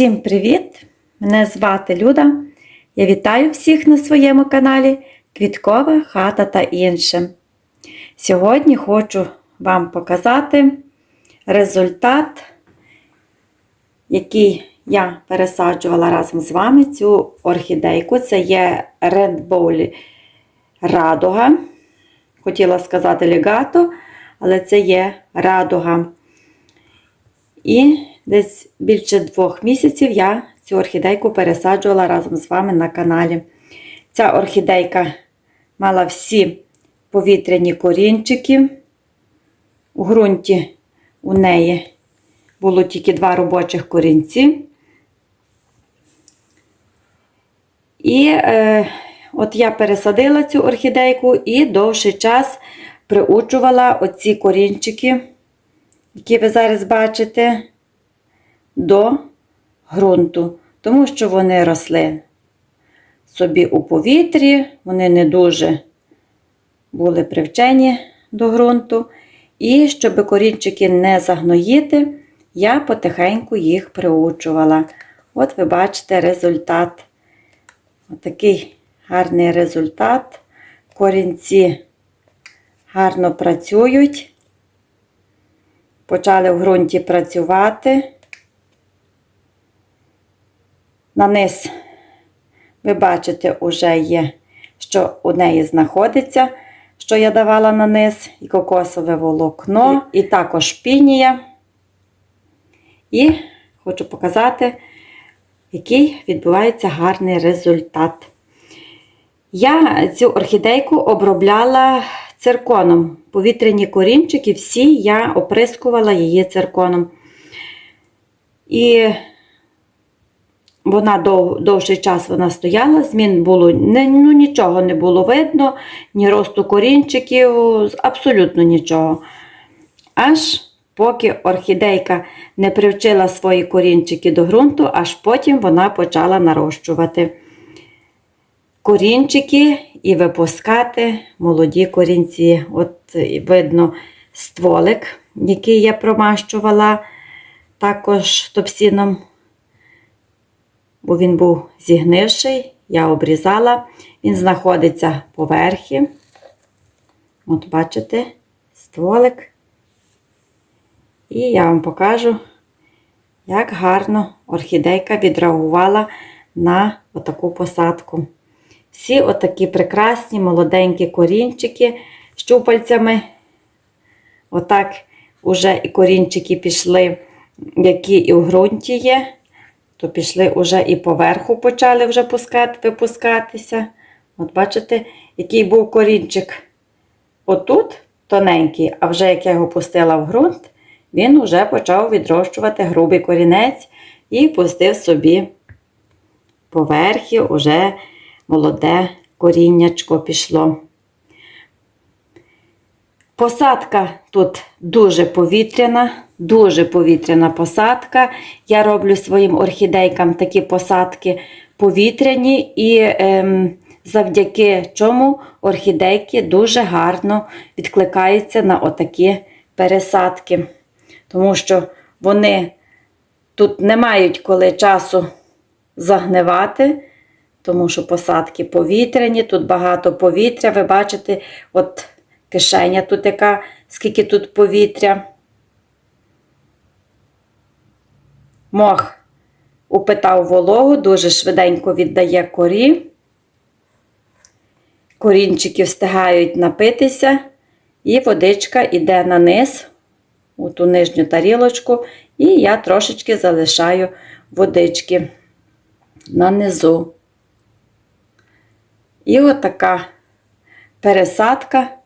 Всім привіт! Мене звати Люда. Я вітаю всіх на своєму каналі Квіткова хата та інше. Сьогодні хочу вам показати результат, який я пересаджувала разом з вами цю орхідейку. Це є Red Bowl Радуга. Хотіла сказати легато, але це є радуга. І десь більше двох місяців я цю орхідейку пересаджувала разом з вами на каналі. Ця орхідейка мала всі повітряні корінчики. У ґрунті у неї було тільки два робочих корінці. І е, от я пересадила цю орхідейку і довший час приучувала оці корінчики які ви зараз бачите, до ґрунту, тому що вони росли собі у повітрі, вони не дуже були привчені до ґрунту. І щоб корінчики не загноїти, я потихеньку їх приучувала. От ви бачите результат. Отакий гарний результат. Корінці гарно працюють почали в ґрунті працювати. На низ, ви бачите, вже є, що у неї знаходиться, що я давала на низ, і кокосове волокно, і також пінія. І хочу показати, який відбувається гарний результат. Я цю орхідейку обробляла цирконом. Повітряні корінчики, всі я оприскувала її цирконом. І вона дов, довший час вона стояла, змін було ну, нічого не було видно, ні росту корінчиків, абсолютно нічого. Аж поки орхідейка не привчила свої корінчики до ґрунту, аж потім вона почала нарощувати корінчики і випускати молоді корінці. От видно стволик, який я промащувала також топсіном, бо він був зігнивший, я обрізала, він знаходиться поверхі. От, бачите, стволик. І я вам покажу, як гарно орхідейка відреагувала на отаку посадку. Всі отакі прекрасні молоденькі корінчики щупальцями. Отак уже і корінчики пішли, які і в ґрунті є, то пішли уже і поверху почали вже пускати, випускатися. От бачите, який був корінчик отут тоненький, а вже як я його пустила в ґрунт, він вже почав відрощувати грубий корінець і пустив собі поверхи уже молоде коріннячко пішло. Посадка тут дуже повітряна, дуже повітряна посадка. Я роблю своїм орхідейкам такі посадки повітряні, і ем, завдяки чому орхідейки дуже гарно відкликаються на отакі пересадки. Тому що вони тут не мають коли часу загнивати тому що посадки повітряні, тут багато повітря. Ви бачите, от кишеня тут яка, скільки тут повітря. Мох упитав вологу, дуже швиденько віддає корі. Корінчики встигають напитися, і водичка йде на низ, у ту нижню тарілочку, і я трошечки залишаю водички на низу. І отака пересадка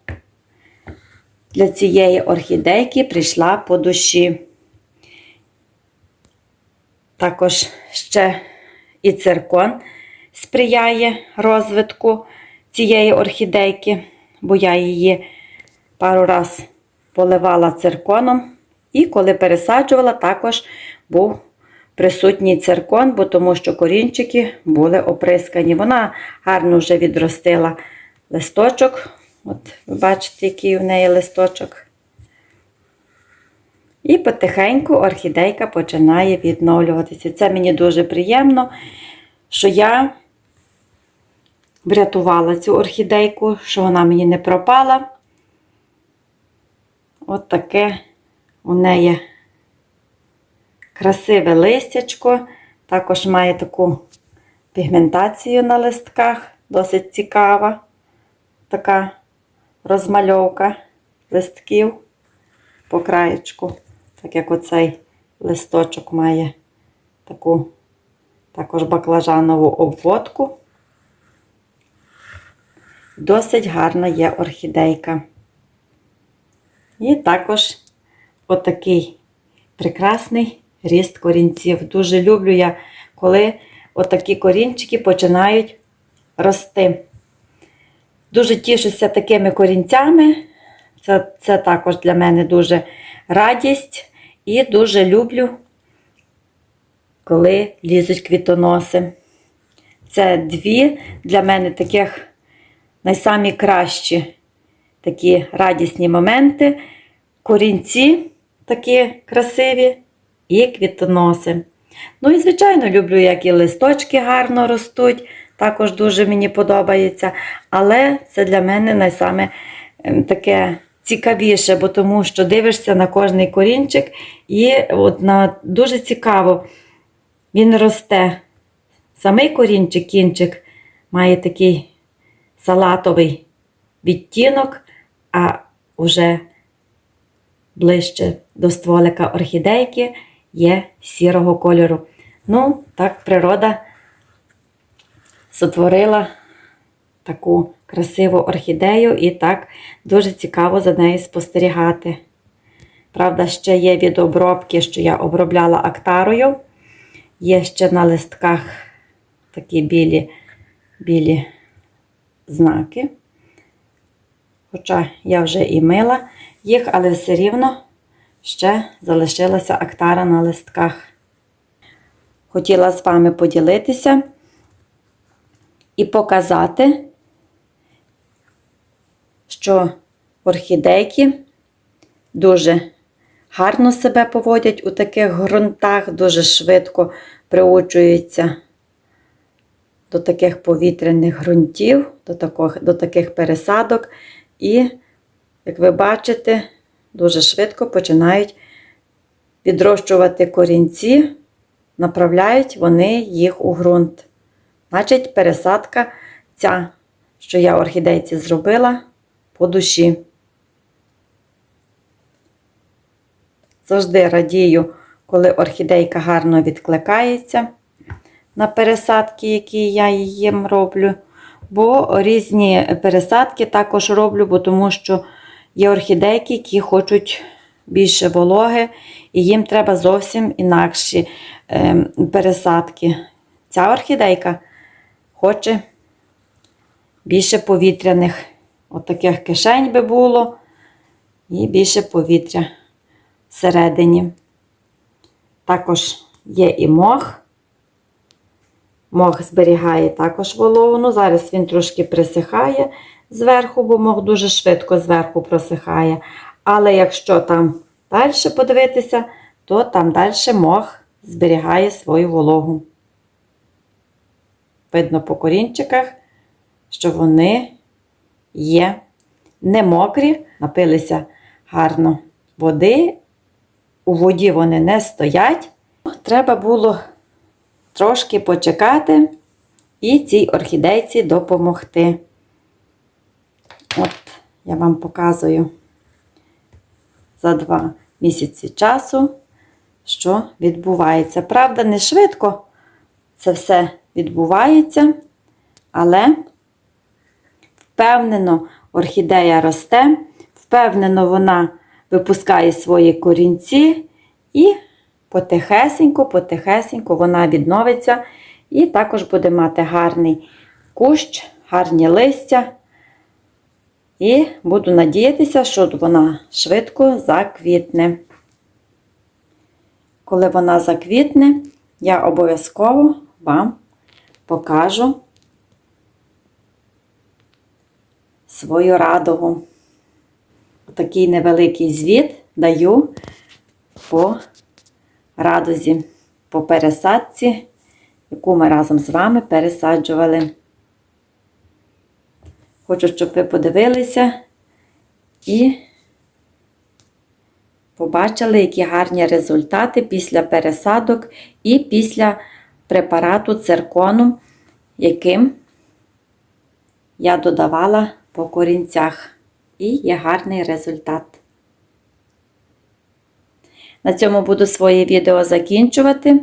для цієї орхідейки прийшла по душі. Також ще і циркон сприяє розвитку цієї орхідейки, бо я її пару раз поливала цирконом, і коли пересаджувала, також був присутній циркон, бо тому що корінчики були оприскані. Вона гарно вже відростила листочок. От ви бачите, який у неї листочок. І потихеньку орхідейка починає відновлюватися. Це мені дуже приємно, що я врятувала цю орхідейку, що вона мені не пропала. От таке у неї красиве листячко. Також має таку пігментацію на листках, досить цікава. Така розмальовка листків по краєчку. Так як оцей листочок має таку також баклажанову обводку. Досить гарна є орхідейка. І також отакий прекрасний ріст корінців. Дуже люблю я, коли отакі корінчики починають рости. Дуже тішуся такими корінцями. Це, це також для мене дуже радість. І дуже люблю, коли лізуть квітоноси. Це дві для мене таких найсамі кращі такі радісні моменти. Корінці такі красиві і квітоноси. Ну і, звичайно, люблю, як і листочки гарно ростуть. Також дуже мені подобається. Але це для мене найсаме ем, таке цікавіше, бо тому що дивишся на кожний корінчик, і от на, дуже цікаво він росте. Самий корінчик, кінчик має такий салатовий відтінок, а вже ближче до стволика орхідейки є сірого кольору. Ну, так природа сотворила таку красиву орхідею, і так дуже цікаво за нею спостерігати. Правда, ще є від обробки, що я обробляла актарою. Є ще на листках такі білі, білі знаки. Хоча я вже і мила їх, але все рівно ще залишилася актара на листках. Хотіла з вами поділитися і показати, що орхідейки дуже гарно себе поводять у таких ґрунтах, дуже швидко приучуються до таких повітряних ґрунтів, до таких, до таких пересадок. І, як ви бачите, дуже швидко починають відрощувати корінці, направляють вони їх у ґрунт. Значить, пересадка ця, що я орхідейці зробила, по душі. Завжди радію, коли орхідейка гарно відкликається на пересадки, які я їм роблю. Бо різні пересадки також роблю, бо тому що є орхідейки, які хочуть більше вологи, і їм треба зовсім інакші е, пересадки. Ця орхідейка хоче більше повітряних. От таких кишень би було, і більше повітря всередині. Також є і мох. Мох зберігає також вологу. Ну, Зараз він трошки присихає зверху, бо мох дуже швидко зверху просихає. Але якщо там далі подивитися, то там далі мох зберігає свою вологу. Видно по корінчиках, що вони є не мокрі, напилися гарно води. У воді вони не стоять. Треба було трошки почекати і цій орхідейці допомогти. От, я вам показую за два місяці часу, що відбувається. Правда, не швидко це все відбувається, але впевнено, орхідея росте, впевнено, вона випускає свої корінці і потихесенько, потихесенько вона відновиться і також буде мати гарний кущ, гарні листя. І буду надіятися, що вона швидко заквітне. Коли вона заквітне, я обов'язково вам покажу свою радугу. Такий невеликий звіт даю по радузі, по пересадці, яку ми разом з вами пересаджували. Хочу, щоб ви подивилися і побачили, які гарні результати після пересадок і після препарату циркону, яким я додавала по корінцях. І є гарний результат. На цьому буду своє відео закінчувати.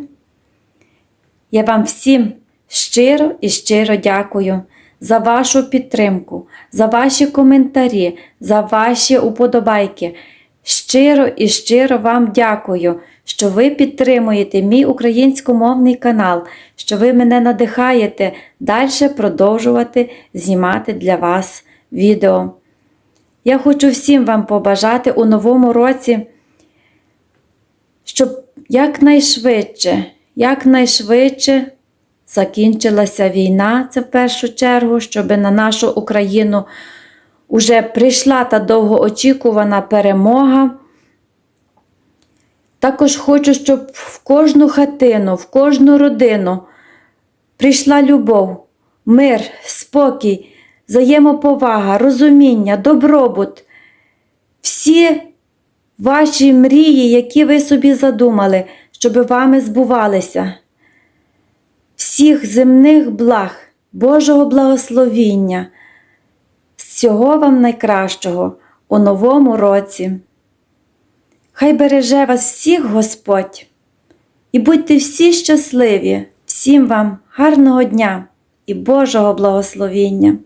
Я вам всім щиро і щиро дякую за вашу підтримку, за ваші коментарі, за ваші уподобайки. Щиро і щиро вам дякую, що ви підтримуєте мій українськомовний канал, що ви мене надихаєте далі продовжувати знімати для вас відео. Я хочу всім вам побажати у новому році, щоб якнайшвидше, якнайшвидше закінчилася війна, це в першу чергу, щоб на нашу Україну уже прийшла та довгоочікувана перемога. Також хочу, щоб в кожну хатину, в кожну родину прийшла любов, мир, спокій, взаємоповага, розуміння, добробут. Всі ваші мрії, які ви собі задумали, щоб вами збувалися. Всіх земних благ, Божого благословіння, всього вам найкращого у новому році. Хай береже вас всіх Господь, і будьте всі щасливі, всім вам гарного дня і Божого благословіння.